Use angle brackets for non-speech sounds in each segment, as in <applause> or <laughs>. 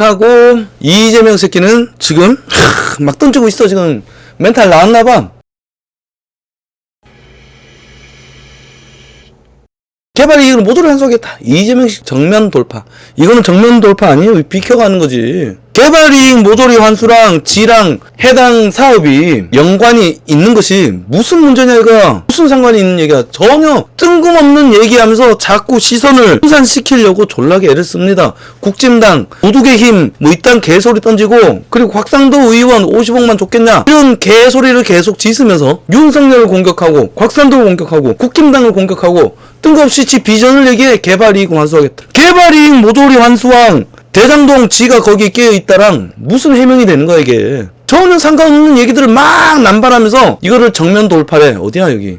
하고 이재명 새끼는 지금 하, 막 던지고 있어 지금. 멘탈 나왔나 봐 개발 이익을 모두를 환수하겠다. 이재명식 정면 돌파. 이거는 정면 돌파 아니에요. 비켜가는 거지. 개발 이익 모조리 환수랑 지랑 해당 사업이 연관이 있는 것이 무슨 문제냐 이거야. 무슨 상관이 있는 얘기야. 전혀 뜬금없는 얘기하면서 자꾸 시선을 분산시키려고 졸라게 애를 씁니다. 국진당, 도둑의 힘, 뭐 이딴 개소리 던지고 그리고 곽상도 의원 50억만 줬겠냐 이런 개소리를 계속 짖으면서 윤석열을 공격하고 곽상도를 공격하고 국힘당을 공격하고 뜬금없이 지 비전을 얘기해 개발이익 환수하겠다. 개발이익 모조리 환수왕 대장동 지가 거기에 끼어 있다랑 무슨 해명이 되는 거야 이게. 전혀 상관없는 얘기들을 막 남발하면서 이거를 정면 돌파래. 어디야 여기.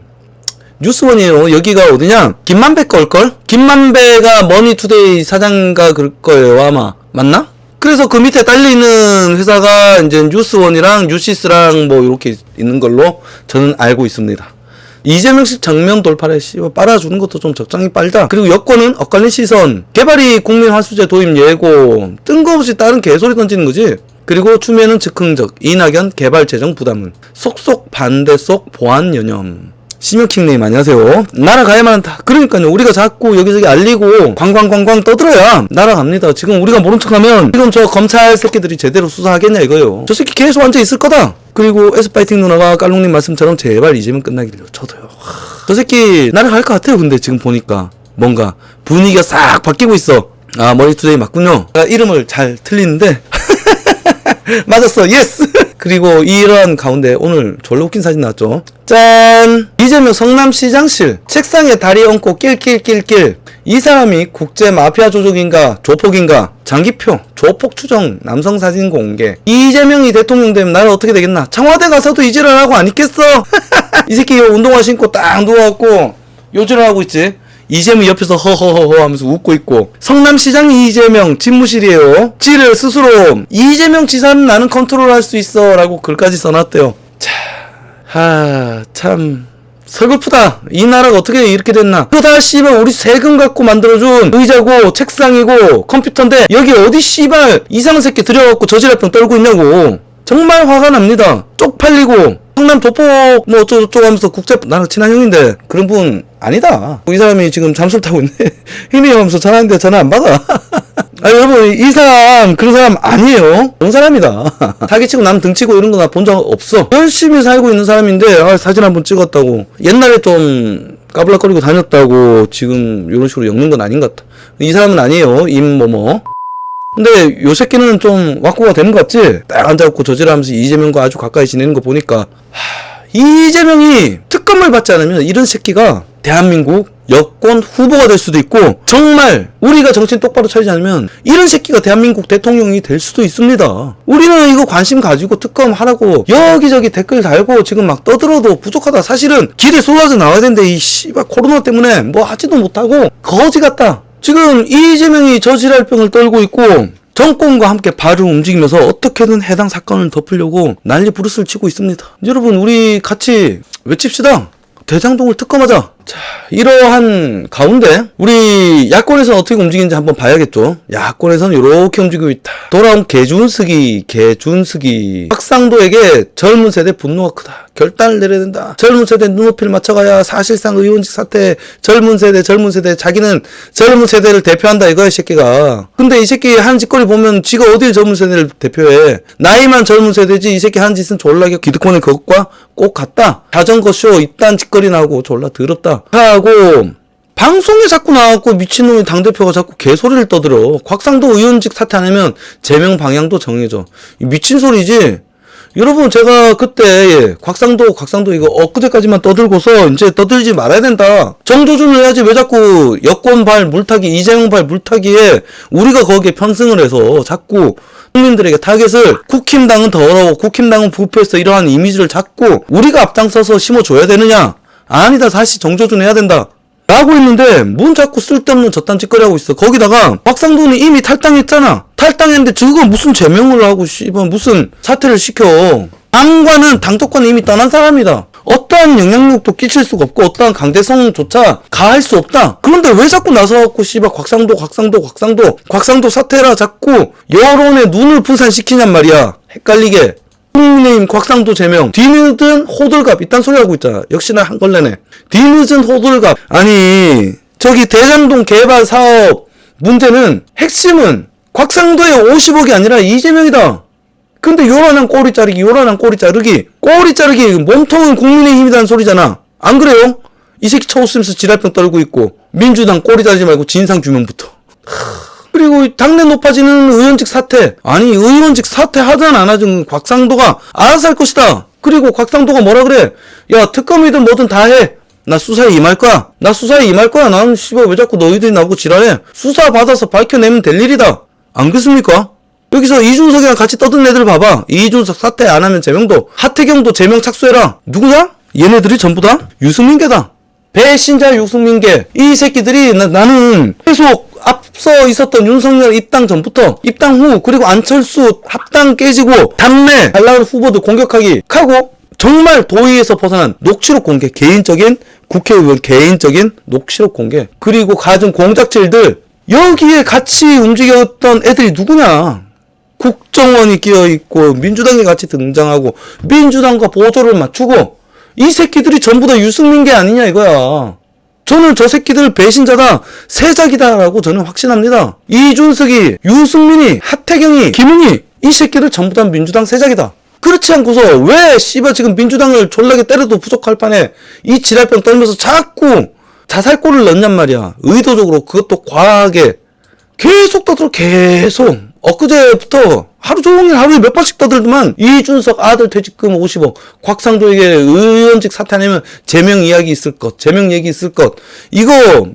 뉴스원이에요. 여기가 어디냐? 김만배 걸걸? 김만배가 머니투데이 사장가 그럴 거예요 아마. 맞나? 그래서 그 밑에 딸려있는 회사가 이제 뉴스원이랑 뉴시스랑 뭐 이렇게 있는 걸로 저는 알고 있습니다. 이재명식 정면 돌파를 씨발 빨아주는 것도 좀 적당히 빨다. 그리고 여권은 엇갈린 시선, 개발이 국민 환수제 도입 예고, 뜬금없이 다른 개소리 던지는 거지. 그리고 추미애는 즉흥적, 이낙연 개발 재정 부담은 속속 반대 속 보안 연념. 심혁킹님 안녕하세요. 날아가야만 한다. 그러니까요. 우리가 자꾸 여기저기 알리고 광광광광 떠들어야 날아갑니다. 지금 우리가 모른 척하면 지금 저 검찰 새끼들이 제대로 수사하겠냐 이거요. 저 새끼 계속 앉아 있을 거다. 그리고 에스파이팅 누나가 깔롱님 말씀처럼 제발 이제면 끝나길요. 저도요. 하, 저 새끼 날아갈 것 같아요. 근데 지금 보니까 뭔가 분위기가 싹 바뀌고 있어. 아 머리투데이 맞군요. 제가 이름을 잘 틀리는데 <laughs> <laughs> 맞았어. 예스. <laughs> 그리고 이런 가운데 오늘 졸라 웃긴 사진 나왔죠. 짠! 이재명 성남시장실 책상에 다리 얹고 낄낄낄낄 이 사람이 국제 마피아 조직인가 조폭인가 장기표 조폭 추정 남성 사진 공개 이재명이 대통령 되면 나는 어떻게 되겠나 청와대 가서도 이지랄하고 안 있겠어 <laughs> 이 새끼 운동화 신고 딱 누워갖고 요지랄하고 있지 이재명 옆에서 허허허허 하면서 웃고 있고. 성남시장이 이재명 집무실이에요. 지를 스스로 이재명 지사는 나는 컨트롤할 수 있어 라고 글까지 써놨대요. 참. 서글프다. 이 나라가 어떻게 이렇게 됐나. 이거 다 씨발 우리 세금 갖고 만들어준 의자고 책상이고 컴퓨터인데 여기 어디 씨발 이상한 새끼 들여갖고 저지랄병 떨고 있냐고. 정말 화가 납니다. 쪽팔리고 성남 도포 뭐 어쩌고저쩌고 하면서 국제 나랑 친한 형인데 그런 분 아니다. 이 사람이 지금 잠수를 타고 있네. 형님 하면서 전화하는데 전화 안 받아. <laughs> 아 여러분 이 사람 그런 사람 아니에요. 그런 사람이다. <laughs> 사기치고 남 등치고 이런 거 나 본 적 없어. 열심히 살고 있는 사람인데 아, 사진 한번 찍었다고. 옛날에 좀 까불락거리고 다녔다고 지금 이런 식으로 엮는 건 아닌 것 같다 이 사람은 아니에요. 임뭐뭐 근데 요 새끼는 좀 왁구가 되는 것 같지? 딱 앉아갖고 저지랄하면서 이재명과 아주 가까이 지내는 거 보니까 하, 이재명이 특검을 받지 않으면 이런 새끼가 대한민국 여권 후보가 될 수도 있고 정말 우리가 정신 똑바로 차리지 않으면 이런 새끼가 대한민국 대통령이 될 수도 있습니다. 우리는 이거 관심 가지고 특검 하라고 여기저기 댓글 달고 지금 막 떠들어도 부족하다. 사실은 길에 쏟아져 나와야 되는데 이 씨발 코로나 때문에 뭐 하지도 못하고 거지 같다. 지금 이재명이 저지랄병을 떨고 있고 정권과 함께 발을 움직이면서 어떻게든 해당 사건을 덮으려고 난리 부르스를 치고 있습니다. 여러분 우리 같이 외칩시다. 대장동을 특검하자. 자, 이러한 가운데 우리 야권에서는 어떻게 움직이는지 한번 봐야겠죠. 야권에서는 이렇게 움직이고 있다. 돌아온 개준스기, 개준스기. 박상도에게 젊은 세대 분노가 크다. 결단을 내려야 된다. 젊은 세대 눈높이를 맞춰가야 사실상 의원직 사태, 젊은 세대, 젊은 세대, 자기는 젊은 세대를 대표한다 이거야, 이 새끼가. 근데 이 새끼 한 짓거리 보면 지가 어딜 젊은 세대를 대표해. 나이만 젊은 세대지 이 새끼 한 짓은 졸라게 기득권의 그것과 꼭 같다. 자전거 쇼 이딴 짓거리 나오고 졸라 더럽다. 하고 방송에 자꾸 나왔고 미친놈이 당대표가 자꾸 개소리를 떠들어. 곽상도 의원직 사퇴 안 하면 제명 방향도 정해져. 이 미친 소리지. 여러분 제가 그때 예, 곽상도 곽상도 이거 엊그제까지만 떠들고서 이제 떠들지 말아야 된다. 정조준을 해야지 왜 자꾸 여권 발 물타기 이재명 발 물타기에 우리가 거기에 편승을 해서 자꾸 국민들에게 타겟을 국힘당은 더러워 국힘당은 부패했어 이러한 이미지를 자꾸 우리가 앞장서서 심어줘야 되느냐 아니다 다시 정조준 해야 된다 라고 했는데 뭔 자꾸 쓸데없는 저딴 짓거리 하고 있어 거기다가 박상도는 이미 탈당했잖아 탈당했는데 저거 무슨 제명을 하고 씨발 무슨 사퇴를 시켜 당과는 당토권은 이미 떠난 사람이다 어떠한 영향력도 끼칠 수가 없고 어떠한 강대성조차 가할 수 없다. 그런데 왜 자꾸 나서갖고 씨발 곽상도 곽상도 곽상도 곽상도 사퇴라 자꾸 여론의 눈을 분산시키냔 말이야. 헷갈리게. 국민의힘 곽상도 제명 뒤늦은 호들갑 이딴 소리 하고 있잖아. 역시나 한걸레네. 뒤늦은 호들갑. 아니 저기 대장동 개발 사업 문제는 핵심은 곽상도의 50억이 아니라 이재명이다. 근데 요란한 꼬리 자르기, 요란한 꼬리 자르기, 꼬리 자르기, 몸통은 국민의힘이라는 소리잖아. 안 그래요? 이 새끼 처웃으면서 지랄병 떨고 있고, 민주당 꼬리 자르지 말고 진상 규명부터. 하, 그리고 이 당내 높아지는 의원직 사퇴. 아니, 의원직 사퇴 하든 안 하든 곽상도가 알아서 할 것이다. 그리고 곽상도가 뭐라 그래? 야, 특검이든 뭐든 다 해. 나 수사에 임할 거야. 나 수사에 임할 거야. 나는 씨발 왜 자꾸 너희들이 나보고 지랄해? 수사 받아서 밝혀내면 될 일이다. 안 그렇습니까? 여기서 이준석이랑 같이 떠든 애들 봐봐. 이준석 사퇴 안 하면 제명도. 하태경도 제명 착수해라. 누구냐? 얘네들이 전부 다 유승민계다. 배신자 유승민계. 이 새끼들이 나, 나는 계속 앞서 있었던 윤석열 입당 전부터 입당 후 그리고 안철수 합당 깨지고 당내 달라는 후보들 공격하기 하고 정말 도의에서 벗어난 녹취록 공개 개인적인 국회의원 개인적인 녹취록 공개 그리고 가진 공작질들 여기에 같이 움직였던 애들이 누구냐 국정원이 끼어 있고 민주당이 같이 등장하고 민주당과 보조를 맞추고 이 새끼들이 전부 다 유승민계 아니냐 이거야. 저는 저 새끼들 배신자다 세작이다라고 저는 확신합니다. 이준석이 유승민이 하태경이 김웅이 이 새끼들 전부 다 민주당 세작이다. 그렇지 않고서 왜 씨발 지금 민주당을 졸라게 때려도 부족할 판에 이 지랄병 떨면서 자꾸 자살골을 넣냔 말이야. 의도적으로 그것도 과하게 계속 떠들어 계속 엊그제부터 하루 종일 하루에 몇 번씩 떠들더만 이준석 아들 퇴직금 50억 곽상도에게 의원직 사퇴하면 제명 이야기 있을 것 제명 얘기 있을 것. 이거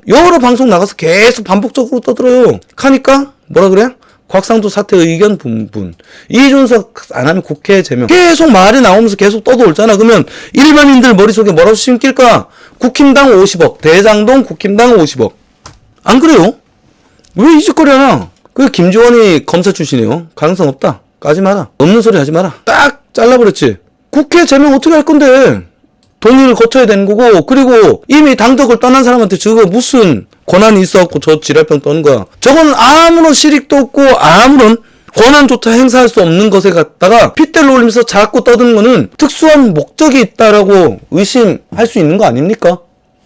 여러 방송 나가서 계속 반복적으로 떠들어요. 하니까 뭐라 그래? 곽상도 사퇴 의견 분분. 이준석 안 하면 국회 제명. 계속 말이 나오면서 계속 떠돌잖아. 그러면 일반인들 머릿속에 뭐라고 심길까? 국힘당 50억 대장동 국힘당 50억. 안 그래요? 왜 이 짓거리 하나? 그 김지원이 검사 출신이에요. 가능성 없다. 까지 마라. 없는 소리 하지 마라. 딱 잘라버렸지. 국회 제명 어떻게 할 건데? 동의를 거쳐야 되는 거고, 그리고 이미 당적을 떠난 사람한테 저거 무슨 권한이 있어갖고 저 지랄병 떠는 거야. 저건 아무런 실익도 없고, 아무런 권한조차 행사할 수 없는 것에 갖다가 핏대를 올리면서 자꾸 떠드는 거는 특수한 목적이 있다라고 의심할 수 있는 거 아닙니까?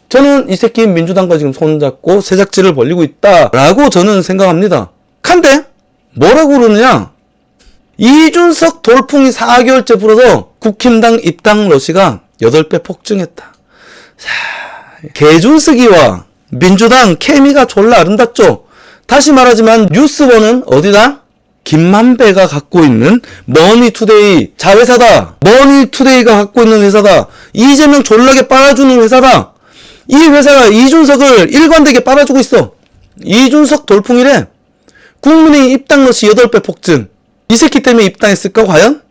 저는 이 새끼 민주당과 지금 손잡고 새작질을 벌리고 있다라고 저는 생각합니다. 간데 뭐라고 그러느냐? 이준석 돌풍이 4개월째 불어서 국힘당 입당 러시가 8배 폭증했다. 자, 개준석이와 민주당 케미가 졸라 아름답죠? 다시 말하지만 뉴스원은 어디다? 김만배가 갖고 있는 머니투데이 자회사다. 머니투데이가 갖고 있는 회사다. 이재명 졸라게 빨아주는 회사다. 이 회사가 이준석을 일관되게 빨아주고 있어. 이준석 돌풍이래. 국민의 입당 러시 8배 폭증. 이 새끼 때문에 입당했을까, 과연?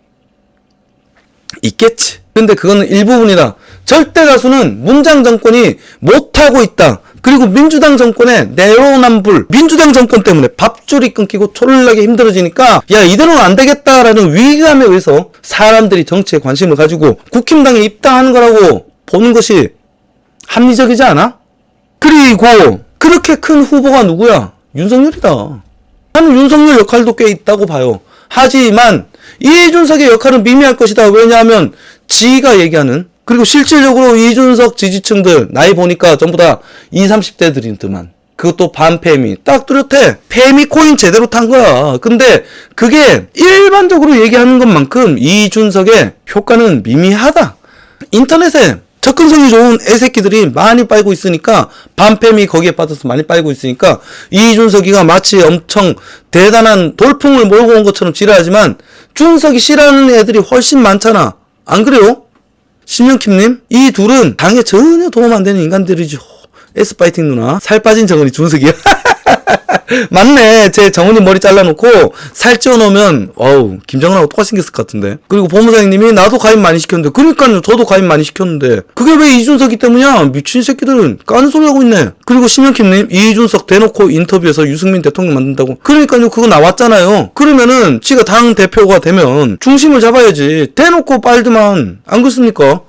있겠지. 근데 그거는 일부분이다. 절대 다수는 문장 정권이 못하고 있다. 그리고 민주당 정권의 내로남불, 민주당 정권 때문에 밥줄이 끊기고 초를나게 힘들어지니까, 야, 이대로는 안 되겠다라는 위기감에 의해서 사람들이 정치에 관심을 가지고 국힘당에 입당하는 거라고 보는 것이 합리적이지 않아? 그리고, 그렇게 큰 후보가 누구야? 윤석열이다. 나는 윤석열 역할도 꽤 있다고 봐요. 하지만 이준석의 역할은 미미할 것이다. 왜냐하면 지가 얘기하는 그리고 실질적으로 이준석 지지층들 나이 보니까 전부 다 20, 30대들이더만 그것도 반페미 딱 뚜렷해 페미 코인 제대로 탄 거야 근데 그게 일반적으로 얘기하는 것만큼 이준석의 효과는 미미하다 인터넷에 접근성이 좋은 애새끼들이 많이 빨고 있으니까 반팸이 거기에 빠져서 많이 빨고 있으니까 이준석이가 마치 엄청 대단한 돌풍을 몰고 온 것처럼 지랄하지만 준석이 싫어하는 애들이 훨씬 많잖아. 안 그래요? 심영킴님 이 둘은 당에 전혀 도움 안 되는 인간들이죠. 에스파이팅 누나. 살 빠진 정은이 준석이야 <laughs> <laughs> 맞네. 제 정훈이 머리 잘라놓고 살 찌워놓으면 어우 김정은하고 똑같이 생겼을 것 같은데. 그리고 법무사님이 나도 가입 많이 시켰는데 그러니까요. 저도 가입 많이 시켰는데 그게 왜 이준석이 때문이야? 미친 새끼들은 까는 소리 하고 있네. 그리고 심영킴님 이준석 대놓고 인터뷰에서 유승민 대통령 만든다고. 그러니까요. 그거 나왔잖아요. 그러면은 지가 당 대표가 되면 중심을 잡아야지. 대놓고 빨드만 안 그렇습니까?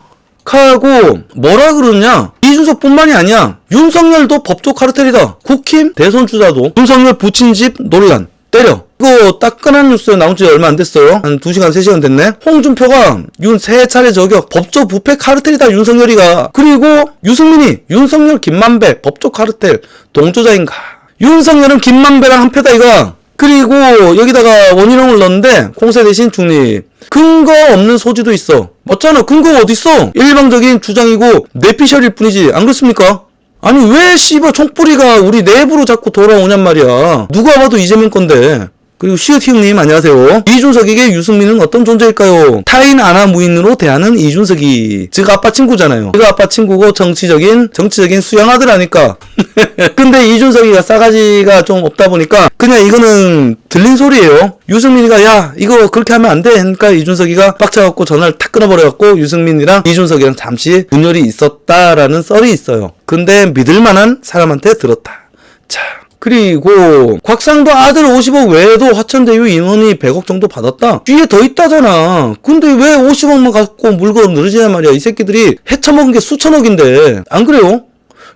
하고 뭐라 그러냐? 이준석뿐만이 아니야. 윤석열도 법조 카르텔이다. 국힘 대선 주자도 윤석열 부친 집 논란 때려. 이거 따끈한 뉴스 나온 지 얼마 안 됐어요. 한 2시간 3시간 됐네. 홍준표가 윤 세 차례 저격 법조 부패 카르텔이다 윤석열이가. 그리고 유승민이 윤석열 김만배 법조 카르텔 동조자인가? 윤석열은 김만배랑 한 표다 이거 그리고 여기다가 원희룡을 넣었는데 공세 대신 중립. 근거 없는 소지도 있어. 맞잖아. 근거가 어딨어? 일방적인 주장이고 내피셜일 뿐이지. 안 그렇습니까? 아니 왜 씨발 총뿌리가 우리 내부로 자꾸 돌아오냔 말이야. 누가 봐도 이재명 건데 그리고 시어티형님 안녕하세요. 이준석에게 유승민은 어떤 존재일까요? 타인 아나 무인으로 대하는 이준석이 즉 아빠 친구잖아요. 그 아빠 친구고 정치적인 정치적인 수양아들 아니까. <laughs> 근데 이준석이가 싸가지가 좀 없다 보니까 그냥 이거는 들린 소리예요. 유승민이가 야 이거 그렇게 하면 안 돼. 그러니까 이준석이가 빡쳐갖고 전화를 탁 끊어버려갖고 유승민이랑 이준석이랑 잠시 분열이 있었다라는 썰이 있어요. 근데 믿을 만한 사람한테 들었다. 자. 그리고 곽상도 아들 50억 외에도 화천대유 인원이 100억 정도 받았다. 뒤에 더 있다잖아. 근데 왜 50억만 갖고 물건 늘으냐 말이야. 이 새끼들이 헤쳐먹은 게 수천억인데 안 그래요?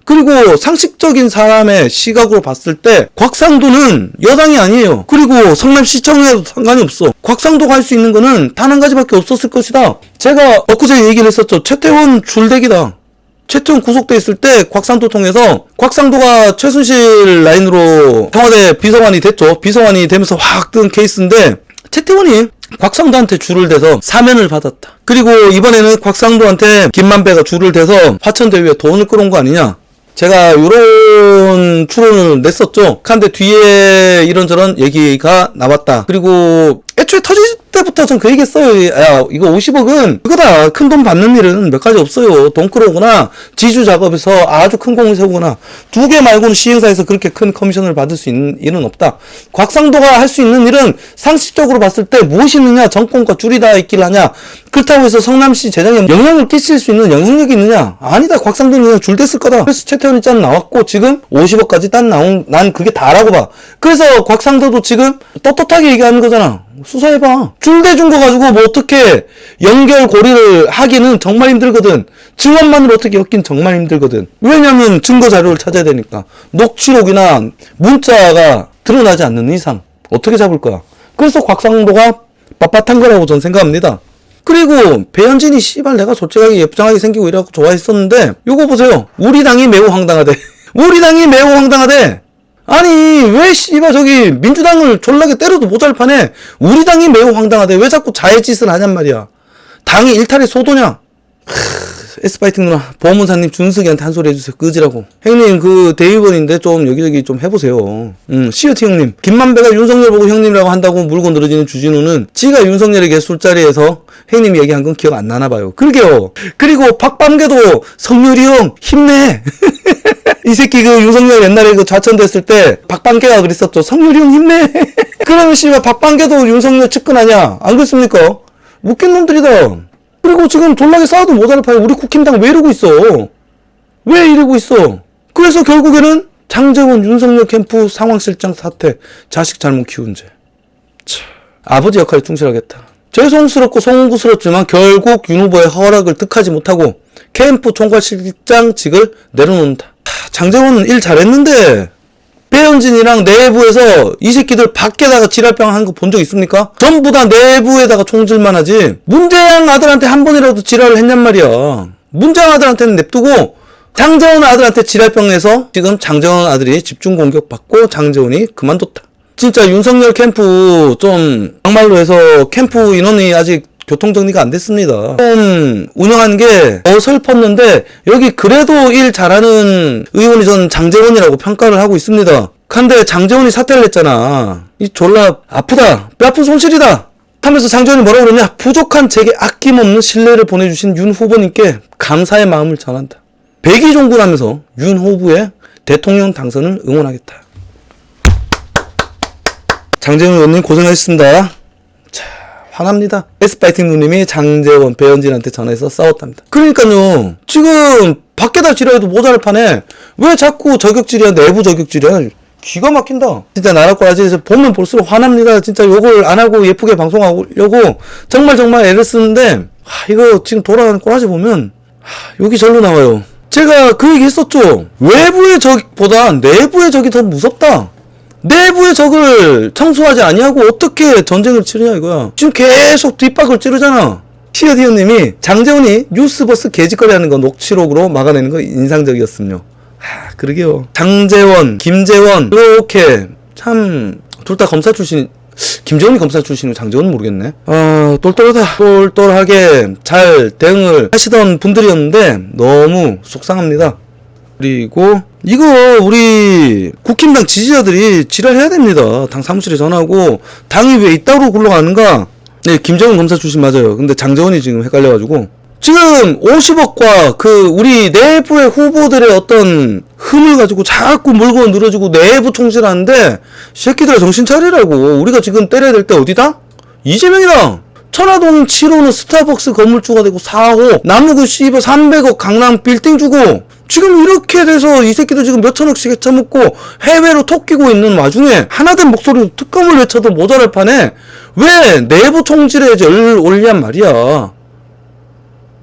그리고 상식적인 사람의 시각으로 봤을 때 곽상도는 여당이 아니에요. 그리고 성남시청에도 상관이 없어. 곽상도가 할 수 있는 거는 단 한 가지밖에 없었을 것이다. 제가 엊그제 얘기를 했었죠. 최태원 줄대기다. 최태원 구속돼 있을 때 곽상도 통해서 곽상도가 최순실 라인으로 청와대 비서관이 됐죠. 비서관이 되면서 확 뜬 케이스인데 최태원이 곽상도한테 줄을 대서 사면을 받았다. 그리고 이번에는 곽상도한테 김만배가 줄을 대서 화천대유에 돈을 끌어온 거 아니냐. 제가 이런 추론을 냈었죠. 근데 뒤에 이런저런 얘기가 나왔다. 그리고 애초에 터질 때부터 전 그 얘기 했어요. 야, 이거 50억은 그거다. 큰 돈 받는 일은 몇 가지 없어요. 돈 끌어오거나 지주 작업에서 아주 큰 공을 세우거나 두 개 말고는 시행사에서 그렇게 큰 커미션을 받을 수 있는 일은 없다. 곽상도가 할 수 있는 일은 상식적으로 봤을 때 무엇이 있느냐? 정권과 줄이다 있길 하냐? 그렇다고 해서 성남시 재정에 영향을 끼칠 수 있는 영향력이 있느냐? 아니다. 곽상도는 그냥 줄 댔을 거다. 그래서 최태원이 짠 나왔고 지금 50억까지 딴 나온 난 그게 다라고 봐. 그래서 곽상도도 지금 떳떳하게 얘기하는 거잖아. 수사해봐. 줄대준 거 가지고 뭐 어떻게 연결 고리를 하기는 정말 힘들거든. 증언만으로 어떻게 엮긴 정말 힘들거든. 왜냐면 증거 자료를 찾아야 되니까. 녹취록이나 문자가 드러나지 않는 이상 어떻게 잡을 거야. 그래서 곽상도가 빳빳한 거라고 전 생각합니다. 그리고 배현진이 씨발 내가 솔직하게 예쁘장하게 생기고 이라고 좋아했었는데 요거 보세요. 우리 당이 매우 황당하대. <laughs> 우리 당이 매우 황당하대. 아니 왜 씨발 저기 민주당을 졸라게 때려도 모자랄 판에 우리 당이 매우 황당하대. 왜 자꾸 자해짓을 하냔 말이야. 당이 일탈의 소도냐? 에스파이팅 누나 보험원사님 준석이한테 한 소리 해주세요. 끄지라고. 형님 그 대의원인데 좀 여기저기 좀 해보세요. 음 시어티 형님. 김만배가 윤석열 보고 형님이라고 한다고 물고 늘어지는 주진우는 지가 윤석열에게 술자리에서 형님이 얘기한 건 기억 안 나나 봐요. 그러게요. 그리고 박밤계도 성렬이 형 힘내 <laughs> 이 새끼 그 윤석열 옛날에 그 좌천됐을 때 박방계가 그랬었죠. 성렬이 형 힘내. <laughs> 그러면 씨발 박방계도 윤석열 측근하냐? 안 그렇습니까? 웃긴 놈들이다. 그리고 지금 졸라게 싸워도 모자를 파요. 우리 국힘당 왜 이러고 있어? 왜 이러고 있어? 그래서 결국에는 장재원 윤석열 캠프 상황실장 사태 자식 잘못 키운 죄. 참, 아버지 역할에 충실하겠다. 죄송스럽고 송구스럽지만 결국 윤 후보의 허락을 득하지 못하고 캠프 총괄실장직을 내려놓는다. 하, 장재원은 일 잘했는데 배현진이랑 내부에서 이 새끼들 밖에다가 지랄병 한 거 본 적 있습니까? 전부 다 내부에다가 총질만 하지. 문재양 아들한테 한 번이라도 지랄을 했냔 말이야. 문재양 아들한테는 냅두고 장재원 아들한테 지랄병 내서 지금 장재원 아들이 집중 공격 받고 장재원이 그만뒀다. 진짜 윤석열 캠프 좀 막말로 해서 캠프 인원이 아직 교통 정리가 안 됐습니다. 좀 운영한 게 어설펐는데 여기 그래도 일 잘하는 의원이 전 장재원이라고 평가를 하고 있습니다. 근데 장재원이 사퇴를 했잖아. 이 졸라 아프다. 뼈 아픈 손실이다. 하면서 장재원이 뭐라고 그러냐? 부족한 제게 아낌없는 신뢰를 보내주신 윤 후보님께 감사의 마음을 전한다. 백의종군하면서 윤 후보의 대통령 당선을 응원하겠다. 장재원 의원님 고생하셨습니다. 자, 화납니다. 에스파이팅 누님이 장재원, 배현진한테 전화해서 싸웠답니다. 그러니까요, 지금 밖에다 지랄해도 모자랄 판에 왜 자꾸 저격질이야, 내부 저격질이야. 기가 막힌다. 진짜 나라 꼬라지 보면 볼수록 화납니다. 진짜 욕을 안 하고 예쁘게 방송하려고 정말 정말 애를 쓰는데, 하, 이거 지금 돌아가는 꼬라지 보면 하, 여기 절로 나와요. 제가 그 얘기 했었죠. 외부의 적보다 내부의 적이 더 무섭다. 내부의 적을 청소하지 아니하고 어떻게 전쟁을 치르냐 이거야. 지금 계속 뒷박을 찌르잖아. 시어디언님이 장재훈이 뉴스버스 개짓거리 하는 거 녹취록으로 막아내는 거 인상적이었음요. 하, 그러게요. 장재원, 김재원, 이렇게 참 둘 다 검사 출신. 김재원이 검사 출신이고 장재원은 모르겠네. 어, 똘똘하다. 똘똘하게 잘 대응을 하시던 분들이었는데 너무 속상합니다. 그리고 이거 우리 국힘당 지지자들이 지랄해야 됩니다. 당 사무실에 전화하고 당이 왜 이따로 굴러가는가? 네, 김정은 검사 출신 맞아요. 근데 장재원이 지금 헷갈려가지고 지금 50억과 그 우리 내부의 후보들의 어떤 흠을 가지고 자꾸 물고 늘어지고 내부 총질하는데 새끼들아 정신 차리라고 우리가 지금 때려야 될 때 어디다? 이재명이다. 천화동 7호는 스타벅스 건물주가 되고 4호 남구구 씨발 300억 강남 빌딩 주고 지금 이렇게 돼서 이 새끼들 지금 몇천억씩 해쳐먹고 해외로 토끼고 있는 와중에 하나된 목소리로 특검을 외쳐도 모자랄 판에 왜 내부 총질에 열 올냔 말이야.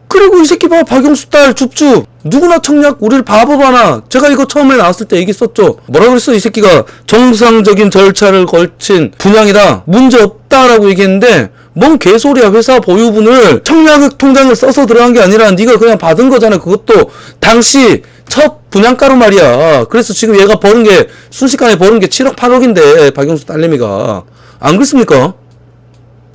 그리고 이 새끼 봐 박영수 딸 줍줍. 누구나 청약 우리를 바보 봐나. 제가 이거 처음에 나왔을 때 얘기했었죠. 뭐라 그랬어? 이 새끼가 정상적인 절차를 걸친 분양이다. 문제 없다라고 얘기했는데 뭔 개소리야 회사 보유분을 청약 통장을 써서 들어간 게 아니라 네가 그냥 받은 거잖아. 그것도 당시 첫 분양가로 말이야. 그래서 지금 얘가 버는 게 순식간에 버는 게 7억 8억인데 박영수 딸내미가. 안 그렇습니까?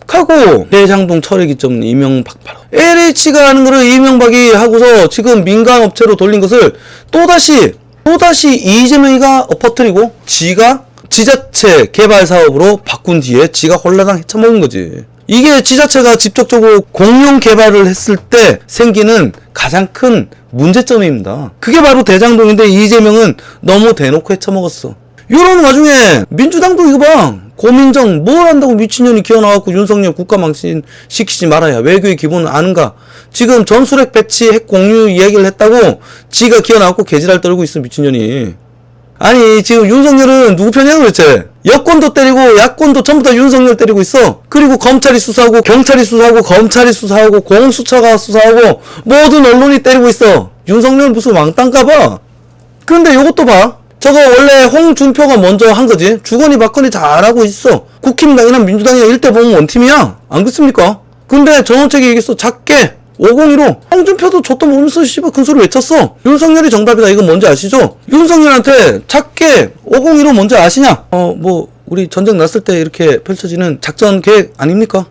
하고! 대장동 철회기 점 이명박 바로 LH가 하는 거를 이명박이 하고서 지금 민간 업체로 돌린 것을 또다시 또다시 이재명이가 엎어뜨리고 지가 지자체 개발 사업으로 바꾼 뒤에 지가 홀라당 헤쳐먹은 거지. 이게 지자체가 직접적으로 공용 개발을 했을 때 생기는 가장 큰 문제점입니다. 그게 바로 대장동인데 이재명은 너무 대놓고 헤쳐먹었어. 요런 와중에 민주당도 이거 봐. 고민정 뭘 한다고 미친년이 기어나와갖고 윤석열 국가 망신 시키지 말아야 외교의 기본은 아는가. 지금 전술핵 배치 핵 공유 이야기를 했다고 지가 기어나와갖고 개지랄 떨고 있어 미친년이. 아니 지금 윤석열은 누구 편이야 도대체? 여권도 때리고 야권도 전부 다 윤석열 때리고 있어. 그리고 검찰이 수사하고 경찰이 수사하고 검찰이 수사하고 공수처가 수사하고 모든 언론이 때리고 있어. 윤석열 무슨 왕따인가봐. 근데 요것도 봐. 저거 원래 홍준표가 먼저 한 거지. 주거니 받거니 잘하고 있어. 국힘당이나 민주당이나 일대 보면 원팀이야. 안 그렇습니까? 근데 정원책이 얘기했어. 작게 501호 홍준표도 줬도 모르면서 씨발 큰 소리 외쳤어 윤석열이 정답이다 이건 뭔지 아시죠? 윤석열한테 작게 501호 뭔지 아시냐? 어 뭐 우리 전쟁 났을 때 이렇게 펼쳐지는 작전 계획 아닙니까?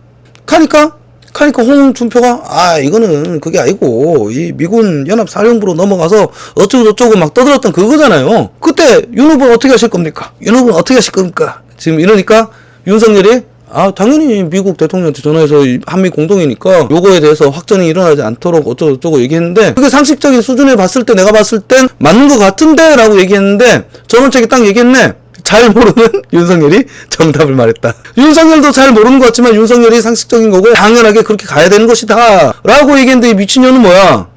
카니까 카니까 홍준표가 아 이거는 그게 아니고 이 미군 연합 사령부로 넘어가서 어쩌고 저쩌고 막 떠들었던 그거잖아요 그때 윤 후보 어떻게 하실 겁니까? 윤 후보 어떻게 하실 겁니까? 지금 이러니까 윤석열이 아 당연히 미국 대통령한테 전화해서 이 한미 공동이니까 요거에 대해서 확전이 일어나지 않도록 어쩌고 저쩌고 얘기했는데 그게 상식적인 수준에 봤을 때 내가 봤을 땐 맞는 것 같은데 라고 얘기했는데 전원책이 딱 얘기했네 잘 모르는 <laughs> 윤석열이 정답을 말했다. 윤석열도 잘 모르는 것 같지만 윤석열이 상식적인 거고 당연하게 그렇게 가야 되는 것이다. 라고 얘기했는데 이 미친년은 뭐야?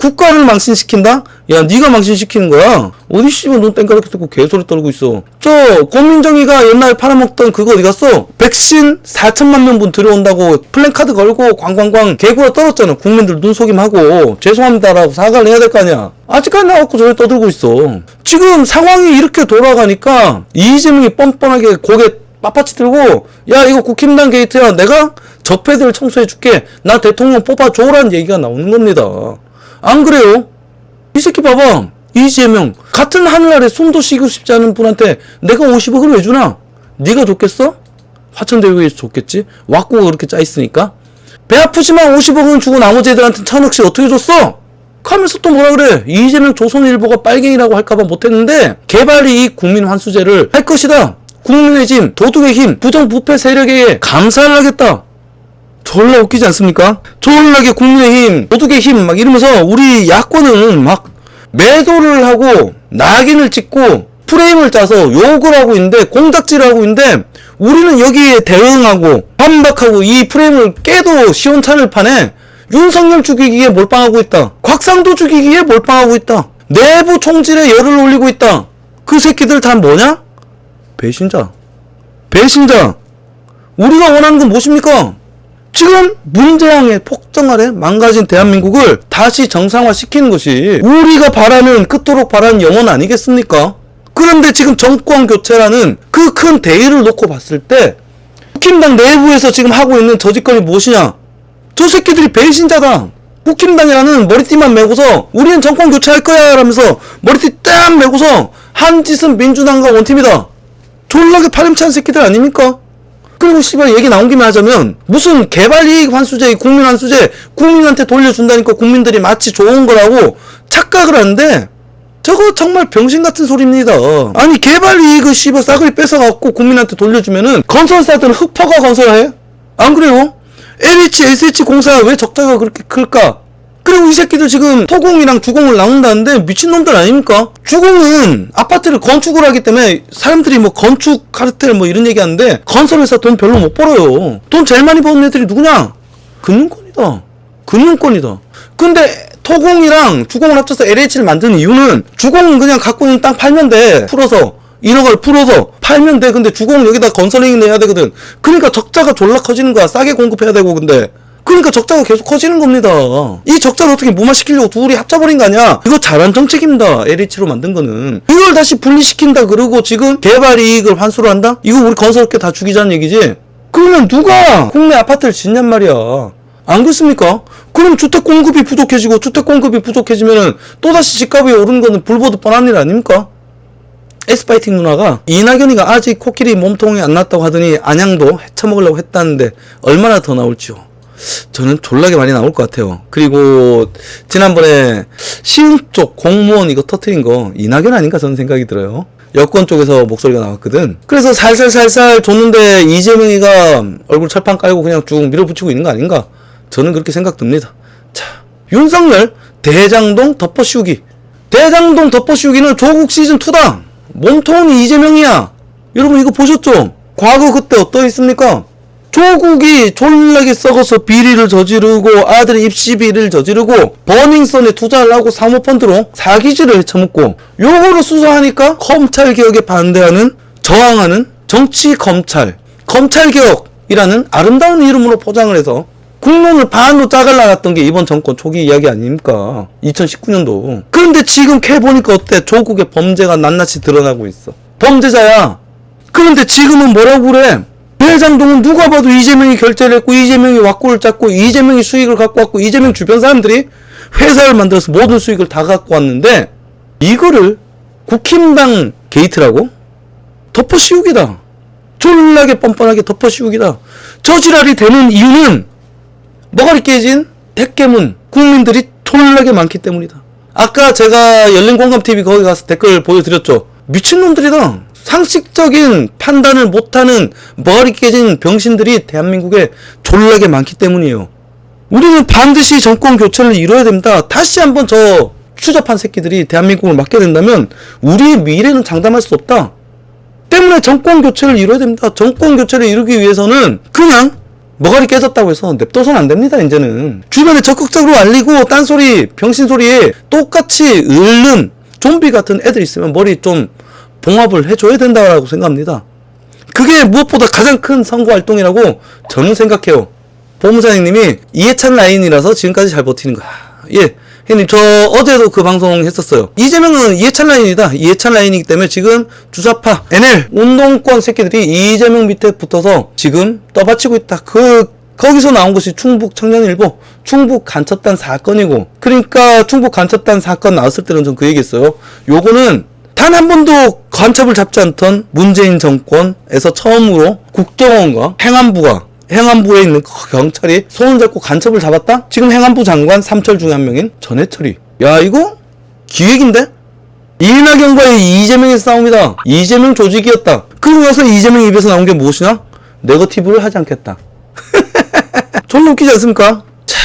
국가를 망신시킨다? 야, 네가 망신시키는 거야. 어디 씨발 눈 땡가랗게 듣고 개소리 떨고 있어. 저 고민정이가 옛날에 팔아먹던 그거 어디 갔어? 백신 4천만 명분 들어온다고 플랜카드 걸고 광광광 개구가 떨었잖아. 국민들 눈속임하고 죄송합니다라고 사과를 해야 될 거 아니야. 아직까지 나왔고 저래 떠들고 있어. 지금 상황이 이렇게 돌아가니까 이재명이 뻔뻔하게 고개 빳빳이 들고 야 이거 국힘당 게이트야 내가 적폐들 청소해 줄게 나 대통령 뽑아줘라는 얘기가 나오는 겁니다. 안 그래요? 이 새끼 봐봐. 이재명 같은 하늘 아래 숨도 쉬고 싶지 않은 분한테 내가 50억을 왜 주나? 네가 줬겠어? 화천대유에서 줬겠지? 왁구가 그렇게 짜 있으니까 배 아프지만 50억은 주고 나머지 애들한테 천억씩 어떻게 줬어? 하면서 또 뭐라 그래 이재명 조선일보가 빨갱이라고 할까봐 못했는데 개발이익 국민 환수제를 할 것이다 국민의 짐 도둑의 힘 부정부패 세력에게 감사를 하겠다 졸라 웃기지 않습니까? 졸라게 국민의힘, 도둑의 힘, 막 이러면서 우리 야권은 막 매도를 하고 낙인을 찍고 프레임을 짜서 욕을 하고 있는데 공작질을 하고 있는데 우리는 여기에 대응하고 반박하고 이 프레임을 깨도 시원찮을 판에 윤석열 죽이기에 몰빵하고 있다. 곽상도 죽이기에 몰빵하고 있다. 내부 총질에 열을 올리고 있다. 그 새끼들 다 뭐냐? 배신자. 배신자. 우리가 원하는 건 무엇입니까? 지금 문재양의 폭정 아래 망가진 대한민국을 다시 정상화시키는 것이 우리가 바라는 그토록 바라는 영혼 아니겠습니까? 그런데 지금 정권 교체라는 그 큰 대의를 놓고 봤을 때 국힘당 내부에서 지금 하고 있는 저 짓거리 무엇이냐? 저 새끼들이 배신자다. 국힘당이라는 머리띠만 메고서 우리는 정권 교체할 거야 라면서 머리띠 딱 메고서 한 짓은 민주당과 원팀이다. 졸라게 파렴치한 새끼들 아닙니까? 그리고 씨발 얘기 나온 김에 하자면 무슨 개발이익 환수제, 국민 환수제 국민한테 돌려준다니까 국민들이 마치 좋은 거라고 착각을 하는데 저거 정말 병신 같은 소리입니다. 아니 개발이익을 씨발 싸그리 뺏어갖고 국민한테 돌려주면은 건설사들은 흑퍼가 건설해? 안 그래요? LH, SH 공사 왜 적자가 그렇게 클까? 그리고 이 새끼들 지금 토공이랑 주공을 나눈다는데 미친놈들 아닙니까? 주공은 아파트를 건축을 하기 때문에 사람들이 뭐 건축 카르텔 뭐 이런 얘기 하는데 건설회사 돈 별로 못 벌어요. 돈 제일 많이 버는 애들이 누구냐? 금융권이다. 금융권이다. 근데 토공이랑 주공을 합쳐서 LH를 만드는 이유는 주공은 그냥 갖고 있는 땅 팔면 돼. 풀어서. 1억을 풀어서 팔면 돼. 근데 주공 여기다 건설행위 내야 되거든. 그러니까 적자가 졸라 커지는 거야. 싸게 공급해야 되고 근데. 그러니까 적자가 계속 커지는 겁니다. 이 적자를 어떻게 무마시키려고 둘이 합쳐버린 거 아니야? 이거 잘한 정책입니다. LH로 만든 거는. 이걸 다시 분리시킨다 그러고 지금 개발 이익을 환수를 한다? 이거 우리 건설업계 다 죽이자는 얘기지? 그러면 누가 국내 아파트를 짓냔 말이야. 안 그렇습니까? 그럼 주택 공급이 부족해지고 주택 공급이 부족해지면은 또다시 집값이 오르는 거는 불보듯 뻔한 일 아닙니까? 에스파이팅 누나가 이낙연이가 아직 코끼리 몸통이 안 났다고 하더니 안양도 헤쳐먹으려고 했다는데 얼마나 더 나올지요. 저는 졸라게 많이 나올 것 같아요. 그리고 지난번에 시흥 쪽 공무원 이거 터트린 거 이낙연 아닌가 저는 생각이 들어요. 여권 쪽에서 목소리가 나왔거든. 그래서 살살살살 줬는데 이재명이가 얼굴 철판 깔고 그냥 쭉 밀어붙이고 있는 거 아닌가? 저는 그렇게 생각됩니다. 자, 윤석열 대장동 덮어씌우기. 대장동 덮어씌우기는 조국 시즌 2다. 몸통은 이재명이야. 여러분 이거 보셨죠? 과거 그때 어떠했습니까? 조국이 졸라게 썩어서 비리를 저지르고 아들의 입시비를 저지르고 버닝썬에 투자를 하고 사모펀드로 사기질을 해쳐먹고 요거를 수사하니까 검찰개혁에 반대하는 저항하는 정치 검찰 검찰개혁이라는 아름다운 이름으로 포장을 해서 국론을 반으로 짜갈라놨던 게 이번 정권 초기 이야기 아닙니까? 2019년도. 그런데 지금 캐 보니까 어때? 조국의 범죄가 낱낱이 드러나고 있어. 범죄자야. 그런데 지금은 뭐라고 그래? 대장동은 누가 봐도 이재명이 결제를 했고 이재명이 왁구를 짰고 이재명이 수익을 갖고 왔고 이재명 주변 사람들이 회사를 만들어서 모든 수익을 다 갖고 왔는데 이거를 국힘당 게이트라고? 덮어씌우기다. 졸라게 뻔뻔하게 덮어씌우기다. 저 지랄이 되는 이유는 머가리 깨진 대깨문 국민들이 졸라게 많기 때문이다. 아까 제가 열린 공감TV 거기 가서 댓글 보여드렸죠. 미친놈들이다. 상식적인 판단을 못하는 머리 깨진 병신들이 대한민국에 졸라게 많기 때문이에요. 우리는 반드시 정권 교체를 이뤄야 됩니다. 다시 한번 저 추접한 새끼들이 대한민국을 맡게 된다면 우리의 미래는 장담할 수 없다. 때문에 정권 교체를 이뤄야 됩니다. 정권 교체를 이루기 위해서는 그냥 머가리 깨졌다고 해서 냅둬서는 안 됩니다, 이제는. 주변에 적극적으로 알리고, 딴소리, 병신소리에 똑같이 을는 좀비 같은 애들 있으면 머리 좀 봉합을 해줘야 된다고 생각합니다. 그게 무엇보다 가장 큰 선거 활동이라고 저는 생각해요. 보무사님이 이해찬 라인이라서 지금까지 잘 버티는 거야. 예. 형님, 저 어제도 그 방송 했었어요. 이재명은 이해찬 라인이다. 이해찬 라인이기 때문에 지금 주사파, NL, 운동권 새끼들이 이재명 밑에 붙어서 지금 떠받치고 있다. 그, 거기서 나온 것이 충북 청년일보, 충북 간첩단 사건이고, 그러니까 충북 간첩단 사건 나왔을 때는 전 그 얘기했어요. 요거는 단 한 번도 간첩을 잡지 않던 문재인 정권에서 처음으로 국정원과 행안부가 행안부에 있는 그 경찰이 손을 잡고 간첩을 잡았다? 지금 행안부 장관 삼철 중에 한 명인 전해철이. 야, 이거 기획인데? 이낙연과의 이재명의 싸움이다. 이재명 조직이었다. 그러고 나서 이재명 입에서 나온 게 무엇이냐? 네거티브를 하지 않겠다. <laughs> 존나 웃기지 않습니까? 자,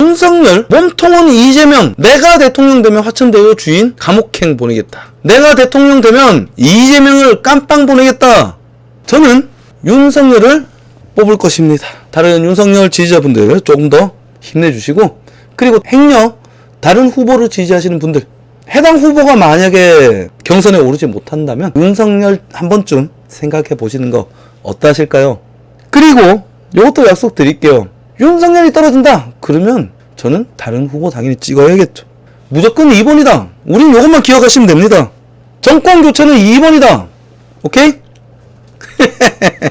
윤석열, 몸통은 이재명, 내가 대통령 되면 화천대유 주인 감옥행 보내겠다. 내가 대통령 되면 이재명을 깜빵 보내겠다. 저는 윤석열을 뽑을 것입니다. 다른 윤석열 지지자분들 조금 더 힘내주시고 그리고 행여 다른 후보를 지지하시는 분들 해당 후보가 만약에 경선에 오르지 못한다면 윤석열 한 번쯤 생각해 보시는 거 어떠실까요? 그리고 이것도 약속 드릴게요. 윤석열이 떨어진다. 그러면 저는 다른 후보 당연히 찍어야겠죠. 무조건 2번이다. 우린 이것만 기억하시면 됩니다. 정권 교체는 2번이다. 오케이? <laughs>